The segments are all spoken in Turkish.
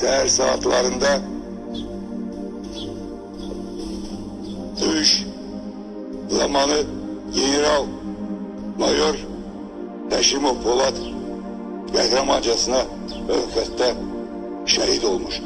Değer saatlerinde dövüş zamanı General Mayor Teşimov Polat kahramançasına Ölkət'te şehit olmuştu.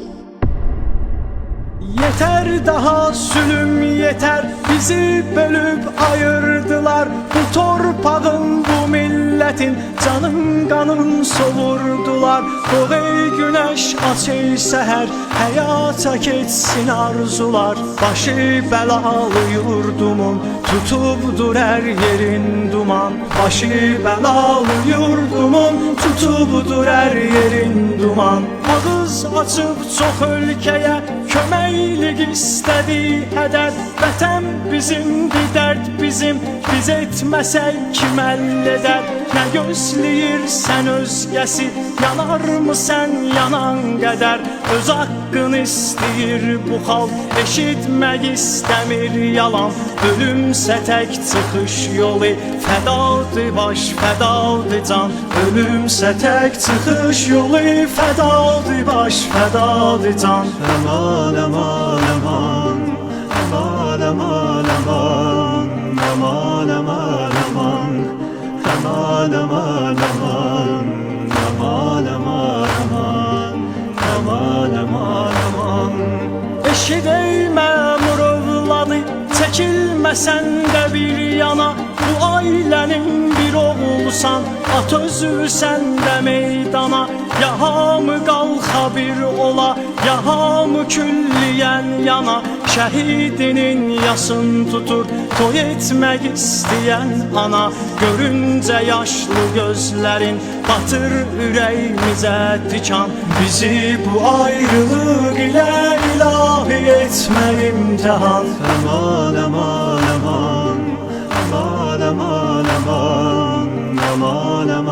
Yeter daha zulüm yeter. Bizi bölüp ayırdılar. Bu torpağın bu milletin Canın kanın soğurdular ey güneş aç ey seher Hayata geçsin arzular. Başı belalı yurdumun Tutubdur her yerin duman. Başı belalı yurdumun Tutubdur her yerin duman. Ağız açıp çok ülkeye Köməklik istədi hədər. Vətən bizimdir, dərd bizim Biz etməsək kim əldə edər Nə gözləyirsən özgəsi Yanarmı sən yanan qədər Öz haqqını istəyir bu xalq Eşitmək istəmir yalan Ölümsə tək çıxış yolu. Fədadır baş, fədadır can. Ölümsə tək çıxış yolu. Fədadır baş, fədadır can. Aman Aman, aman, aman Aman, aman, aman Aman, aman, aman. Çəkilməsən də bir yana. Bu ailənin bir oğlusan At özü sən də meydana. Ya hamı qalxa bir ola Ya hamı külliyən yana Şəhidinin yasın tutur Toy etmək istəyən ana. Görüncə yaşlı gözlərin Batır ürəyimizə tikan Bizi bu ayrılıq ilə ilahi etmək imtihan. Aman aman aman. Aman aman aman. Aman aman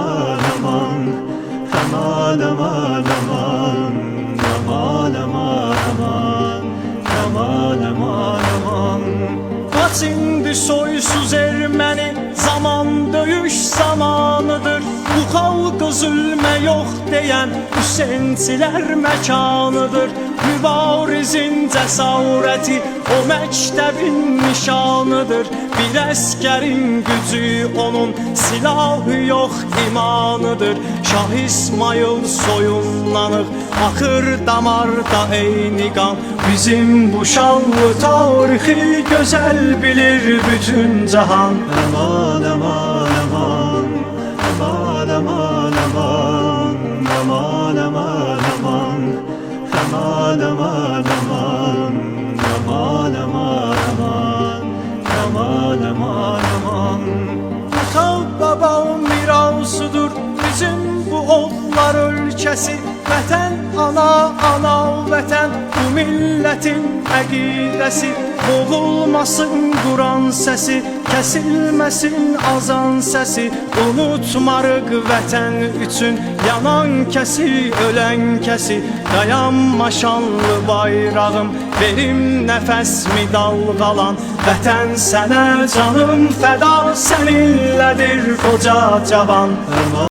Kaç indi soysuz ermeni? Zaman döyüş zamanıdır. Bu halkı zulme yok diyen Hüseyinçiler mekanıdır Mübarizin cesareti O mektebin nişanıdır. Bir əskerin gücü onun Silahı yok imanıdır. Şah İsmail soyunlanır Akır damarda eyni kan. Bizim bu şanlı tarihi Güzel bilir bütün cahan Aman Aman aman aman. Aman aman aman. Aman aman aman. Ata baba mirasıdır bizim bu oğullar ölkəsi Vətən ana ana vətən bu millətin əqidəsi. Boğulmasın Quran səsi kəsilməsin azan səsi. Unutmarıq vətən üçün yanan kəsi ölən kəsi. Dayanma şanlı bayrağım verim nəfəsmi dalğalan? Vətən sənə canım fəda səninlədir qoca cavan